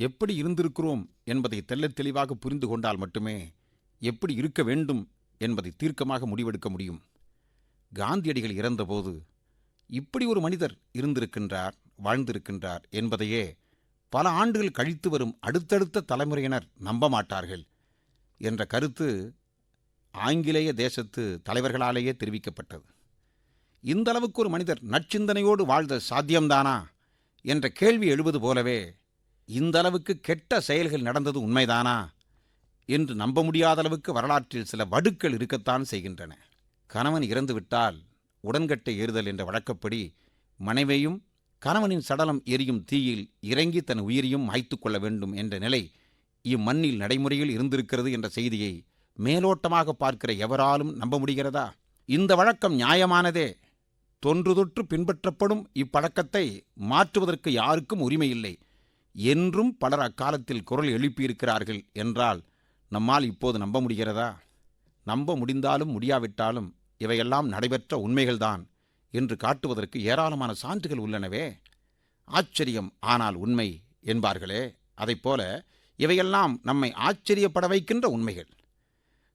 எப்படி இருந்திருக்கிறோம் என்பதை தெள்ளத் தெளிவாக புரிந்து கொண்டால் மட்டுமே எப்படி இருக்க வேண்டும் என்பதை தீர்க்கமாக முடிவெடுக்க முடியும். காந்தியடிகள் இறந்தபோது இப்படி ஒரு மனிதர் இருந்திருக்கின்றார் வாழ்ந்திருக்கின்றார் என்பதையே பல ஆண்டுகள் கழித்து வரும் அடுத்தடுத்த தலைமுறையினர் நம்ப மாட்டார்கள் என்ற கருத்து ஆங்கிலேய தேசத்து தலைவர்களாலேயே தெரிவிக்கப்பட்டது. இந்த அளவுக்கு ஒரு மனிதர் நற்சிந்தனையோடு வாழ்ந்த சாத்தியம்தானா? என்ற கேள்வி எழுவது போலவே இந்த அளவுக்கு கெட்ட செயல்கள் நடந்தது உண்மைதானா? என்று நம்ப முடியாத அளவுக்கு வரலாற்றில் சில வடுக்கள் இருக்கத்தான் செய்கின்றன. கணவன் இறந்துவிட்டால் உடன்கட்டை ஏறுதல் என்ற வழக்கப்படி மனைவியும் கணவனின் சடலம் எரியும் தீயில் இறங்கி தன் உயிரையும் மாய்த்து கொள்ள வேண்டும் என்ற நிலை இம்மண்ணில் நடைமுறையில் இருந்திருக்கிறது என்ற செய்தியை மேலோட்டமாக பார்க்கிற எவராலும் நம்ப முடிகிறதா? இந்த வழக்கம் நியாயமானதே. தொன்று தொற்று பின்பற்றப்படும் இப்பழக்கத்தை மாற்றுவதற்கு யாருக்கும் உரிமையில்லை. என்றும் பலர் அக்காலத்தில் குரல் எழுப்பியிருக்கிறார்கள் என்றால் நம்மால் இப்போது நம்ப முடிகிறதா? நம்ப முடிந்தாலும் முடியாவிட்டாலும் இவையெல்லாம் நடைபெற்ற உண்மைகள்தான் என்று காட்டுவதற்கு ஏராளமான சான்றுகள் உள்ளனவே. ஆச்சரியம் ஆனால் உண்மை என்பார்களே அதைப்போல இவையெல்லாம் நம்மை ஆச்சரியப்பட வைக்கின்ற உண்மைகள்.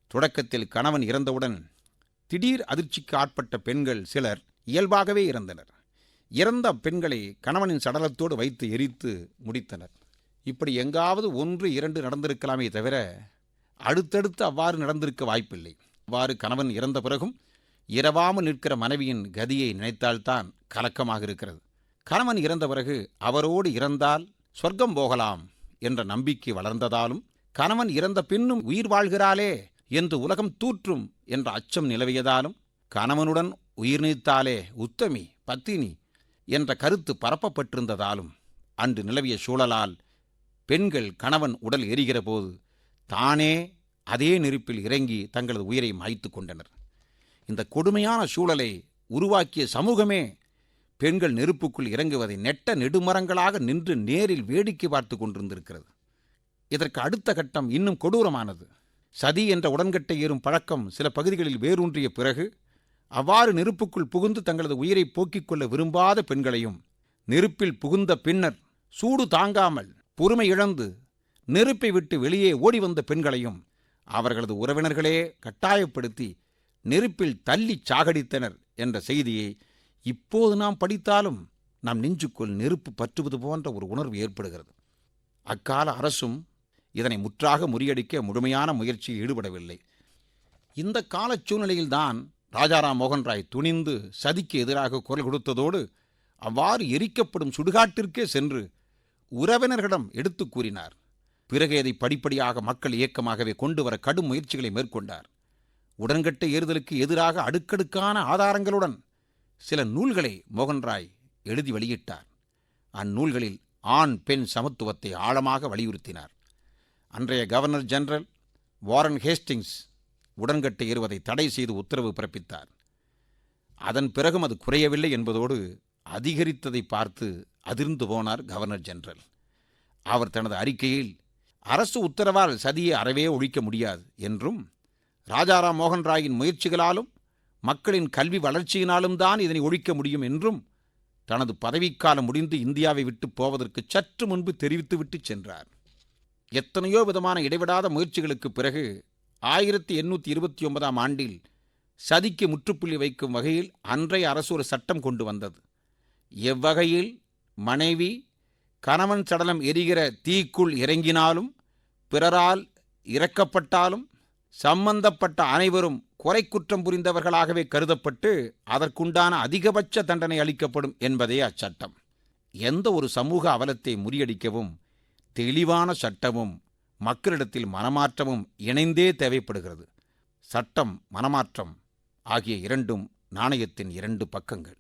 தொடக்கத்தில் கணவன் இறந்தவுடன் திடீர் அதிர்ச்சிக்கு ஆட்பட்ட பெண்கள் சிலர் இயல்பாகவே இறந்தனர். இறந்த பெண்களை கணவனின் சடலத்தோடு வைத்து எரித்து முடித்தனர். இப்படி எங்காவது ஒன்று இரண்டு நடந்திருக்கலாமே தவிர அடுத்தடுத்து அவ்வாறு நடந்திருக்க வாய்ப்பில்லை. அவ்வாறு கணவன் இறந்த பிறகும் இரவாமல் நிற்கிற மனைவியின் கதியை நினைத்தால்தான் கலக்கமாக இருக்கிறது. கணவன் இறந்த பிறகு அவரோடு இறந்தால் சொர்க்கம் போகலாம் என்ற நம்பிக்கை வளர்ந்ததாலும் கணவன் இறந்த பின்னும் உயிர் வாழ்கிறாளே என்று உலகம் தூற்றும் என்ற அச்சம் நிலவியதாலும் கணவனுடன் உயிர் நீத்தாலே உத்தமி பத்தினி என்ற கருத்து பரப்பப்பட்டிருந்ததாலும் அன்று நிலவிய சூழலால் பெண்கள் கணவன் உடல் எரிகிற போது தானே அதே நெருப்பில் இறங்கி தங்களது உயிரை மாய்த்து கொண்டனர். இந்த கொடுமையான சூழலை உருவாக்கிய சமூகமே பெண்கள் நெருப்புக்குள் இறங்குவதை நெட்ட நெடுமரங்களாக நின்று நேரில் வேடிக்கை பார்த்து கொண்டிருந்திருக்கிறது. இதற்கு அடுத்த கட்டம் இன்னும் கொடூரமானது. சதி என்ற உடன்கட்டை ஏறும் பழக்கம் சில பகுதிகளில் வேரூன்றிய பிறகு அவ்வாறு நெருப்புக்குள் புகுந்து தங்களது உயிரை போக்கிக் கொள்ள விரும்பாத பெண்களையும் நெருப்பில் புகுந்த பின்னர் சூடு தாங்காமல் பொறுமை இழந்து நெருப்பை விட்டு வெளியே ஓடி வந்த பெண்களையும் அவர்களது உறவினர்களே கட்டாயப்படுத்தி நெருப்பில் தள்ளிச் சாகடித்தனர் என்ற செய்தியை இப்போது நாம் படித்தாலும் நம் நெஞ்சுக்குள் நெருப்பு பற்றுவது போன்ற ஒரு உணர்வு ஏற்படுகிறது. அக்கால அரசும் இதனை முற்றாக முறியடிக்க முழுமையான முயற்சியில் ஈடுபடவில்லை. இந்த காலச் சூழ்நிலையில்தான் ராஜாராம் மோகன் ராய் துணிந்து சதிக்கு எதிராக குரல் கொடுத்ததோடு அவ்வாறு எரிக்கப்படும் சுடுகாட்டிற்கே சென்று உறவினர்களிடம் எடுத்துக் கூறினார். பிறகு அதை படிப்படியாக மக்கள் இயக்கமாகவே கொண்டு வர கடும் முயற்சிகளை மேற்கொண்டார். உடன்கட்டை ஏறுதலுக்கு எதிராக அடுக்கடுக்கான ஆதாரங்களுடன் சில நூல்களை மோகன்ராய் எழுதி வெளியிட்டார். அந்நூல்களில் ஆண் பெண் சமத்துவத்தை ஆழமாக வலியுறுத்தினார். அன்றைய கவர்னர் ஜெனரல் வாரன் ஹேஸ்டிங்ஸ் உடன்கட்டை ஏறுவதை தடை செய்து உத்தரவு பிறப்பித்தார். அதன் பிறகும் அது குறையவில்லை என்பதோடு அதிகரித்ததை பார்த்து அதிர்ந்து போனார் கவர்னர் ஜெனரல். அவர் தனது அறிக்கையில் அரசு உத்தரவால் சதியை அறவே ஒழிக்க முடியாது என்றும் ராஜாராம் மோகன் ராயின் முயற்சிகளாலும் மக்களின் கல்வி வளர்ச்சியினாலும் தான் இதனை ஒழிக்க முடியும் என்றும் தனது பதவிக்காலம் முடிந்து இந்தியாவை விட்டு போவதற்கு சற்று முன்பு தெரிவித்துவிட்டு சென்றார். எத்தனையோ விதமான இடைவிடாத முயற்சிகளுக்கு பிறகு ஆயிரத்தி எண்ணூற்றி இருபத்தி ஒன்பதாம் ஆண்டில் சதிக்கு முற்றுப்புள்ளி வைக்கும் வகையில் அன்றைய அரசு ஒரு சட்டம் கொண்டு வந்தது. எவ்வகையில் மனைவி கணவன் சடலம் எரிகிற தீக்குள் இறங்கினாலும் பிறரால் இறக்கப்பட்டாலும் சம்பந்தப்பட்ட அனைவரும் கொலை குற்றம் புரிந்தவர்களாகவே கருதப்பட்டு அதற்குண்டான அதிகபட்ச தண்டனை அளிக்கப்படும் என்பதே அச்சட்டம். எந்த ஒரு சமூக அவலத்தை முறியடிக்கவும் தெளிவான சட்டமும் மக்களிடத்தில் மனமாற்றமும் இணைந்தே தேவைப்படுகிறது. சட்டம் மனமாற்றம் ஆகிய இரண்டும் நாணயத்தின் இரண்டு பக்கங்கள்.